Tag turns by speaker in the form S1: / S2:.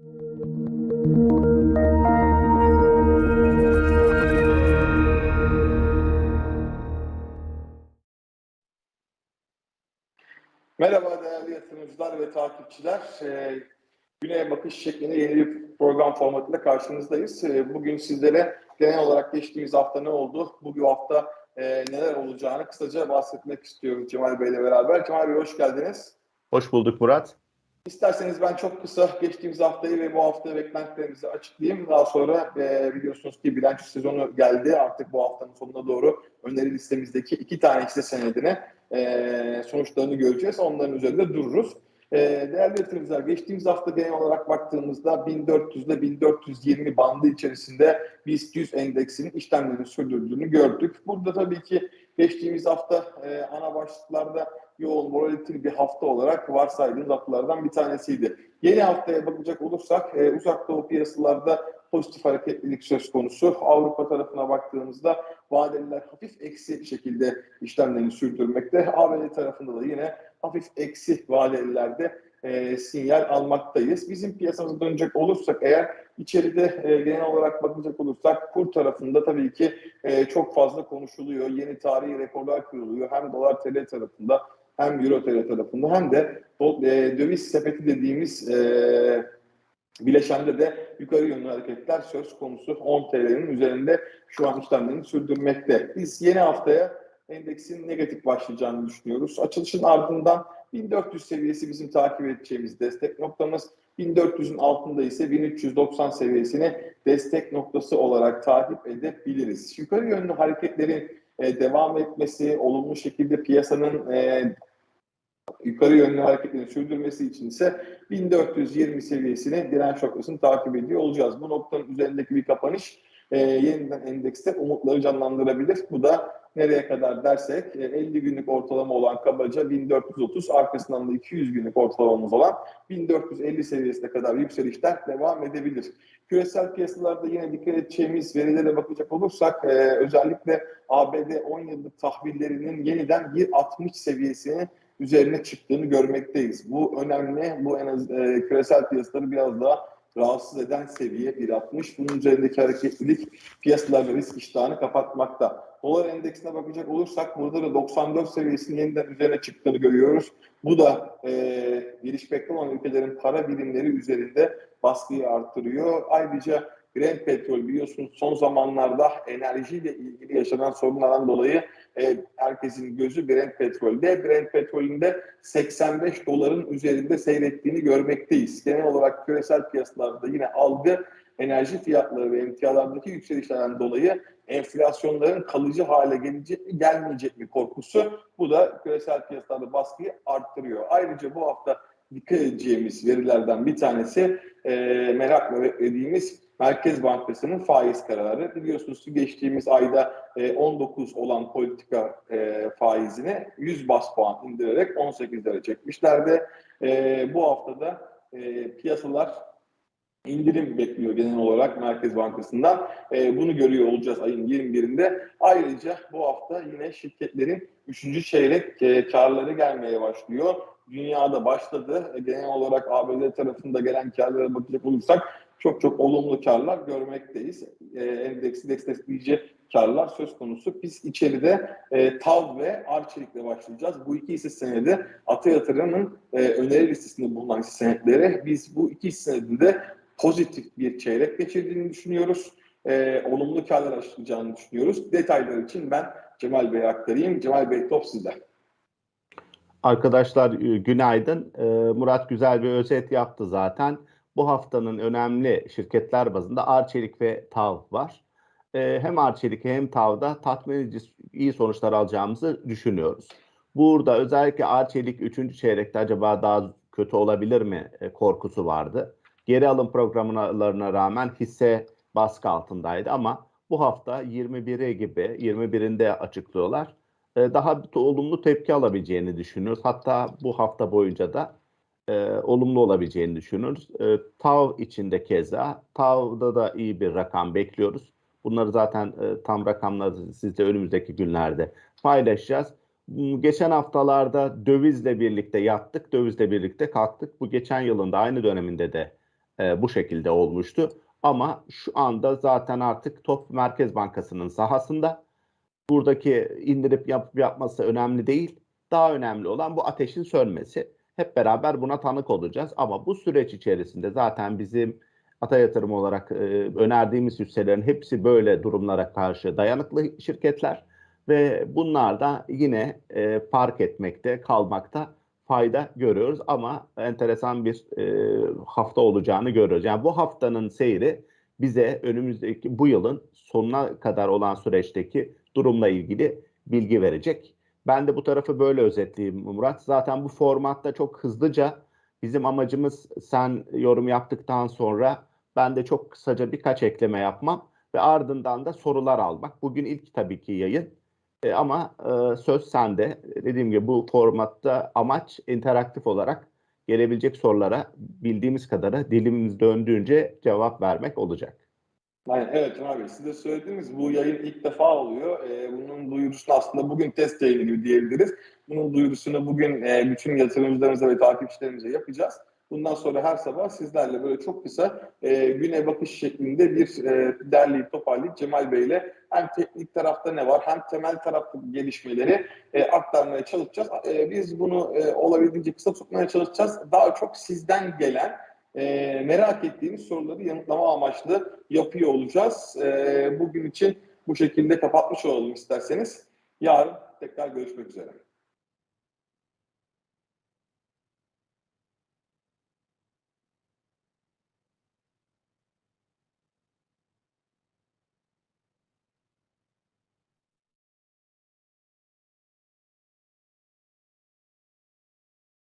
S1: Merhaba değerli yatırımcılar ve takipçiler. Ee, Güney'e bakış şeklinde yeni bir program formatıyla karşınızdayız. Ee, bugün sizlere genel olarak geçtiğimiz hafta ne oldu, bugün hafta e, neler olacağını kısaca bahsetmek istiyorum Cemal Bey ile beraber. Cemal Bey hoş geldiniz.
S2: Hoş bulduk Murat.
S1: İsterseniz ben çok kısa geçtiğimiz haftayı ve bu hafta beklentilerimizi açıklayayım. Daha sonra e, biliyorsunuz ki bilanço sezonu geldi. Artık bu haftanın sonuna doğru öneri listemizdeki iki tane hisse senedine e, sonuçlarını göreceğiz. Onların üzerinde dururuz. E, değerli yatırımcılar geçtiğimiz hafta genel olarak baktığımızda 1400 ile 1420 bandı içerisinde BIST 100 endeksinin işlemlerini sürdürdüğünü gördük. Burada tabii ki geçtiğimiz hafta e, ana başlıklarda yoğun volatil bir hafta olarak varsaydığımız haftalardan bir tanesiydi. Yeni haftaya bakacak olursak e, uzak doğu piyasalarda pozitif hareketlilik söz konusu. Avrupa tarafına baktığımızda vadeliler hafif eksi şekilde işlemlerini sürdürmekte. ABD tarafında da yine hafif eksi vadelilerde e, sinyal almaktayız. Bizim piyasamıza dönecek olursak eğer içeride e, genel olarak bakacak olursak kur tarafında tabii ki e, çok fazla konuşuluyor. Yeni tarihi rekorlar kırılıyor. Hem dolar TL tarafında hem euro TL tarafında hem de e, döviz sepeti dediğimiz e, bileşende de yukarı yönlü hareketler söz konusu 10 TL'nin üzerinde şu an işlemlerini sürdürmekte. Biz yeni haftaya endeksin negatif başlayacağını düşünüyoruz. Açılışın ardından 1400 seviyesi bizim takip edeceğimiz destek noktamız. 1400'ün altında ise 1390 seviyesini destek noktası olarak takip edebiliriz. Yukarı yönlü hareketlerin e, devam etmesi, olumlu şekilde piyasanın e, yukarı yönlü hareketlerini sürdürmesi için ise 1420 seviyesini direnç noktasını takip ediyor olacağız. Bu noktanın üzerindeki bir kapanış e, yeniden endekste umutları canlandırabilir. Bu da nereye kadar dersek e, 50 günlük ortalama olan kabaca 1430 arkasından da 200 günlük ortalamamız olan 1450 seviyesine kadar yükselişler devam edebilir. Küresel piyasalarda yine dikkat edeceğimiz verilere bakacak olursak e, özellikle ABD 10 yıllık tahvillerinin yeniden 1.60 seviyesini üzerine çıktığını görmekteyiz. Bu önemli. Bu en az e, küresel piyasaları biraz daha rahatsız eden seviye 1.60. Bunun üzerindeki hareketlilik piyasalarda risk iştahını kapatmakta. Dolar endeksine bakacak olursak burada da 94 seviyesinin yeniden üzerine çıktığını görüyoruz. Bu da e, gelişmekte olan ülkelerin para birimleri üzerinde baskıyı artırıyor. Ayrıca Brent petrol biliyorsunuz son zamanlarda enerjiyle ilgili yaşanan sorunlardan dolayı e, herkesin gözü Brent petrolde. Brent petrolünde 85 doların üzerinde seyrettiğini görmekteyiz. Genel olarak küresel piyasalarda yine algı enerji fiyatları ve emtialardaki yükselişlerden dolayı enflasyonların kalıcı hale gelecek mi gelmeyecek mi korkusu bu da küresel piyasalarda baskıyı arttırıyor. Ayrıca bu hafta dikkat edeceğimiz verilerden bir tanesi e, merakla beklediğimiz Merkez Bankası'nın faiz kararı. Biliyorsunuz ki geçtiğimiz ayda e, 19 olan politika e, faizini 100 bas puan indirerek 18'lere çekmişlerdi. E, bu haftada e, piyasalar indirim bekliyor genel olarak Merkez Bankası'ndan. E, bunu görüyor olacağız ayın 21'inde. Ayrıca bu hafta yine şirketlerin 3. çeyrek e, karları gelmeye başlıyor. Dünyada başladı. E, genel olarak ABD tarafında gelen karlara bakacak olursak çok çok olumlu karlar görmekteyiz. E, endeksi destekleyici karlar söz konusu. Biz içeride e, TAV ve Arçelik'le başlayacağız. Bu iki hisse senedi Ata Yatırım'ın e, öneri listesinde bulunan hisse senetleri. Biz bu iki hisse senedinde pozitif bir çeyrek geçirdiğini düşünüyoruz. E, olumlu karlar açıklayacağını düşünüyoruz. Detaylar için ben Cemal Bey'e aktarayım. Cemal Bey top sizde.
S2: Arkadaşlar e, günaydın. E, Murat güzel bir özet yaptı zaten. Bu haftanın önemli şirketler bazında Arçelik ve TAV var. E, hem Arçelik hem TAV'da tatmin edici iyi sonuçlar alacağımızı düşünüyoruz. Burada özellikle Arçelik 3. çeyrekte acaba daha kötü olabilir mi korkusu vardı. Geri alım programlarına rağmen hisse baskı altındaydı ama bu hafta 21'i gibi 21'inde açıklıyorlar. Daha olumlu tepki alabileceğini düşünüyoruz. Hatta bu hafta boyunca da e, olumlu olabileceğini düşünüyoruz. E, TAV içinde keza. TAV'da da iyi bir rakam bekliyoruz. Bunları zaten e, tam rakamları sizde önümüzdeki günlerde paylaşacağız. Geçen haftalarda dövizle birlikte yattık, dövizle birlikte kalktık. Bu geçen yılın da aynı döneminde de e, bu şekilde olmuştu. Ama şu anda zaten artık top Merkez Bankası'nın sahasında. Buradaki indirip yapıp yapması önemli değil. Daha önemli olan bu ateşin sönmesi. Hep beraber buna tanık olacağız. Ama bu süreç içerisinde zaten bizim ata yatırım olarak e, önerdiğimiz hisselerin hepsi böyle durumlara karşı dayanıklı şirketler ve bunlar da yine e, park etmekte, kalmakta fayda görüyoruz ama enteresan bir e, hafta olacağını görüyoruz. Yani bu haftanın seyri bize önümüzdeki bu yılın sonuna kadar olan süreçteki durumla ilgili bilgi verecek. Ben de bu tarafı böyle özetleyeyim Murat. Zaten bu formatta çok hızlıca bizim amacımız sen yorum yaptıktan sonra ben de çok kısaca birkaç ekleme yapmam ve ardından da sorular almak. Bugün ilk tabii ki yayın. E, ama e, söz sende. Dediğim gibi bu formatta amaç interaktif olarak gelebilecek sorulara bildiğimiz kadarı dilimiz döndüğünce cevap vermek olacak.
S1: Aynen, evet Bey siz de söylediğiniz bu yayın ilk defa oluyor. Ee, bunun duyurusunu aslında bugün test yayını gibi diyebiliriz. Bunun duyurusunu bugün e, bütün yatırımcılarımıza ve takipçilerimize yapacağız. Bundan sonra her sabah sizlerle böyle çok kısa e, güne bakış şeklinde bir e, derleyip toparlayıp Cemal Bey ile hem teknik tarafta ne var hem temel tarafta gelişmeleri e, aktarmaya çalışacağız. E, biz bunu e, olabildiğince kısa tutmaya çalışacağız. Daha çok sizden gelen e, merak ettiğiniz soruları yanıtlama amaçlı yapıyor olacağız. E, bugün için bu şekilde kapatmış olalım isterseniz. Yarın tekrar görüşmek üzere.